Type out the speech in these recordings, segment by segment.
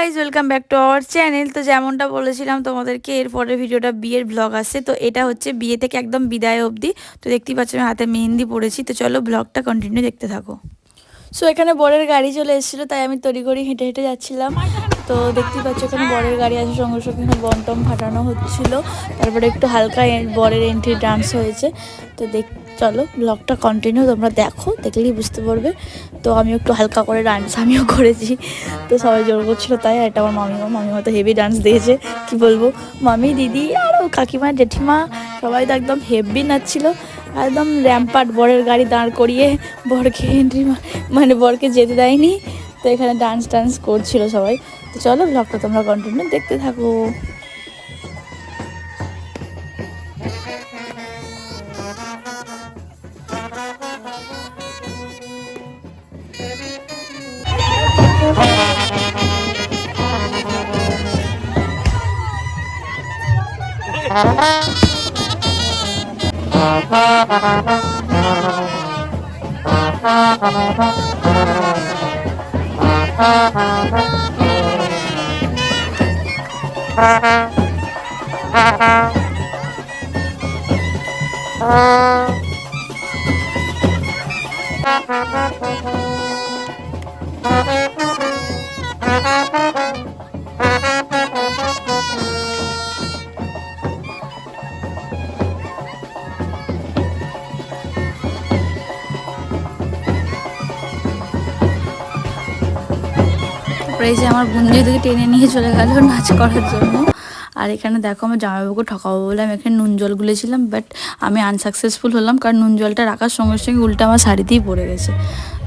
Guys welcome back to our channel তো যেমনটা বলেছিলাম তোমাদেরকে, এরপরের ভিডিওটা বিয়ের ব্লগ আসছে তো এটা হচ্ছে বিয়ে থেকে একদম বিদায় অবধি। তো দেখতেই পাচ্ছ আমি হাতে মেহেন্দি পড়েছি তো চলো ব্লগটা কন্টিনিউ দেখতে থাকো। সো এখানে বরের গাড়ি চলে এসেছিল, তাই আমি তড়িঘড়ি হেঁটে হেঁটে যাচ্ছিলাম। তো দেখতেই পাচ্ছ, এখানে বরের গাড়ি আছে, সঙ্গে সঙ্গে এখানে বন্টম ফাটানো হচ্ছিল। তারপরে একটু হালকা বরের এন্ট্রি ডান্স হয়েছে। তো দেখ, চলো ব্লগটা কন্টিনিউ তোমরা দেখো, দেখলেই বুঝতে পারবে। তো আমি একটু হালকা করে ডান্স আমিও করেছি। তো সবাই জোর করছিল তাই, আর এটা আমার মামিমা মামিমা তো হেভি ডান্স দিয়েছে। কি বলব? মামি, দিদি আরও কাকিমা, জেঠিমা, সবাই তো একদম হেভি নাচছিল। একদম র্যাম্পার্ট বরের গাড়ি দাঁড় করিয়ে বরকে এন্ট্রি মানে বরকে যেতে দেয়নি। তো এখানে ডান্স টান্স করছিল সবাই। তো চলো ব্লগটা তোমরা কন্টিনিউ দেখতে থাকো। Uh... তারপরে এই যে আমার বন্ধু দিকে টেনে নিয়ে চলে গেল নাচ করার জন্য। আর এখানে দেখো আমার জামাইবাবুকে ঠকাবো বলে আমি এখানে নুন জল গুলেছিলাম বাট আমি আনসাকসেসফুল হলাম কারণ নুন জলটা রাখার সঙ্গে সঙ্গে উল্টা আমার শাড়িতেই পড়ে গেছে।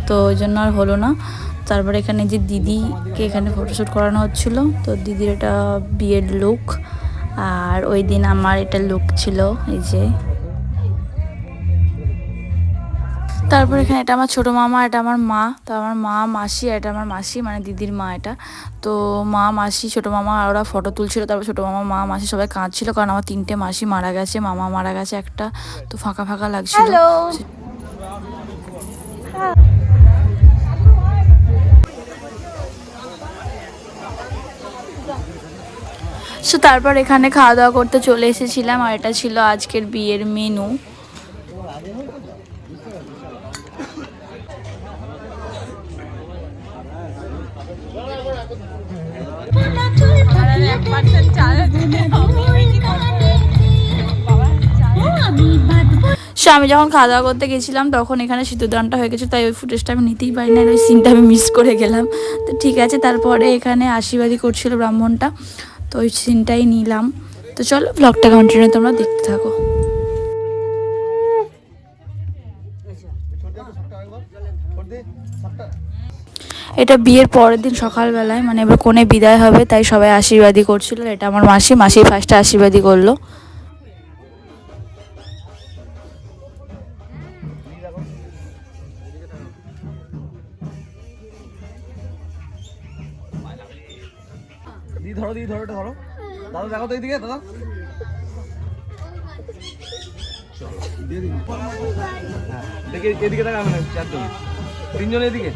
তো ওই জন্য আর হলো না। তারপরে এখানে যে দিদিকে এখানে ফটোশ্যুট করানো হচ্ছিল, তো দিদির এটা বিয়ের লুক আর ওই দিন আমার এটা লুক ছিল, এই যে তারপর এখানে এটা আমার ছোটো মামা এটা আমার মা তো আমার মা মাসি এটা আমার মাসি মানে দিদির মা এটা। তো মা মাসি ছোটো মামা ওরা ফটো তুলছিল তারপর ছোটো মামা মা মাসি সবাই কাঁদছিল কারণ আমার তিনটে মাসি মারা গেছে মামা মারা গেছে একটা তো ফাঁকা ফাঁকা লাগছিল। সো তারপর এখানে খাওয়া দাওয়া করতে চলে এসেছিলাম আর এটা ছিল আজকের বিয়ের মেনু সো, আমি যখন খাওয়া দাওয়া করতে গেছিলাম, তখন এখানে সিঁদুরদানটা হয়ে গেছে, তাই ওই ফুটেজটা আমি নিতেই পারি না ওই সিনটা আমি মিস করে গেলাম। তো ঠিক আছে, তারপরে এখানে আশীর্বাদী করছিল ব্রাহ্মণটা, তো ওই সিনটাই নিলাম। তো চলো ব্লগটা কন্টিনিউ তোমরা দেখতে থাকো। এটা বিয়ের পরের দিন সকালবেলায় মানে এবার কোণে বিদায় হবে তাই সবাই আশীর্বাদী করছিল। এটা আমার মাসি মাসি ফার্স্টে আশীর্বাদী করল। দেখো তো দাদা। হ্যাঁ, এদিকে মানে চারজন। তিনজন এদিকে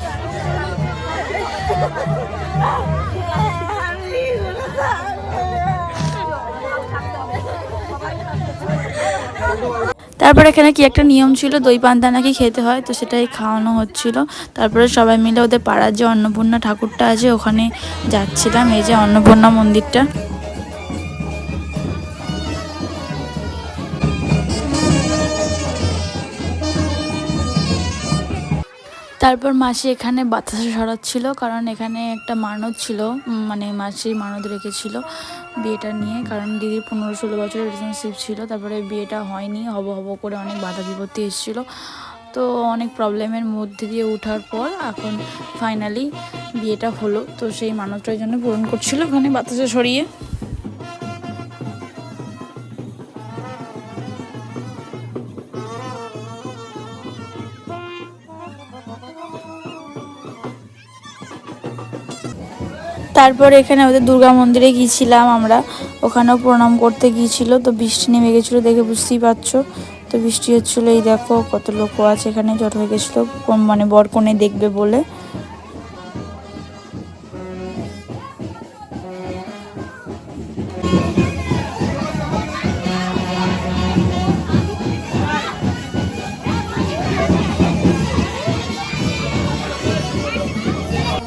তারপর এখানে কি একটা নিয়ম ছিল, দই পান্তা নাকি খেতে হয়, তো সেটাই খাওয়ানো হচ্ছিল। তারপরে সবাই মিলে ওদের পাড়ার যে অন্নপূর্ণা ঠাকুরটা আছে, ওখানে যাচ্ছিলাম, এই যে অন্নপূর্ণা মন্দিরটা। তারপর মাসি এখানে বাতাসা সরাচ্ছিল, কারণ এখানে একটা মানত ছিল মানে মাসি মানত রেখেছিল বিয়েটা নিয়ে, কারণ দিদির পনেরো ষোলো বছরের রিলেশনশিপ ছিল, তারপরে বিয়েটা হয়নি, হব হব করে অনেক বাধা বিপত্তি এসেছিল। তো অনেক প্রবলেমের মধ্যে দিয়ে ওঠার পর এখন ফাইনালি বিয়েটা হলো, তো সেই মানতটার জন্য পূরণ করছিল ওখানে বাতাসা সরিয়ে। তারপর এখানে আমাদের দুর্গা মন্দিরে গিয়েছিলাম আমরা। ওখানেও প্রণাম করতে গিয়েছিল, তো বৃষ্টি নেমে গেছিল দেখে বুঝতেই পারছ। তো বৃষ্টি হচ্ছিল, এই দেখো কত লোক আছে এখানে, জট হয়ে গেছিল মানে বরকনে দেখবে বলে।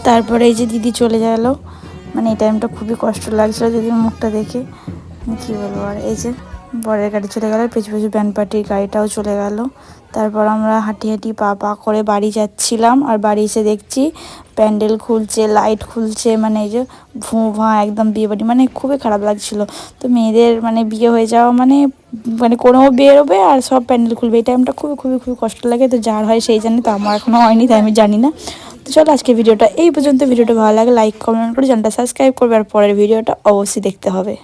তারপরে এই যে দিদি চলে গেল। মানে এই টাইমটা খুবই কষ্ট লাগছিল দিদির মুখটা দেখে। কি বলব? আর এই যে বরের গাড়ি চলে গেল, পিছু পিছু ব্যান্ড পার্টির গাড়িটাও চলে গেল। তারপর আমরা হাঁটি হাঁটি পা পা করে বাড়ি যাচ্ছিলাম আর বাড়ি এসে দেখছি প্যান্ডেল খুলছে লাইট খুলছে মানে এই যে ভুঁ ভাঁ একদম বিয়ে বাড়ি মানে খুবই খারাপ লাগছিল। তো মেয়েদের মানে বিয়ে হয়ে যাওয়া মানে মানে কোনো বেরোবে আর সব প্যান্ডেল খুলবে। এই টাইমটা খুবই খুবই খুবই কষ্ট লাগে। তো যার হয় সেই জানে, তো আমার এখনও হয়নি, তাই আমি জানি না। চলো আজকে ভিডিওটা এই পর্যন্ত। ভিডিওটা ভালো লাগে লাইক কমেন্ট করে চ্যানেলটা সাবস্ক্রাইব করবে আর পরের ভিডিওটা অবশ্যই দেখতে হবে।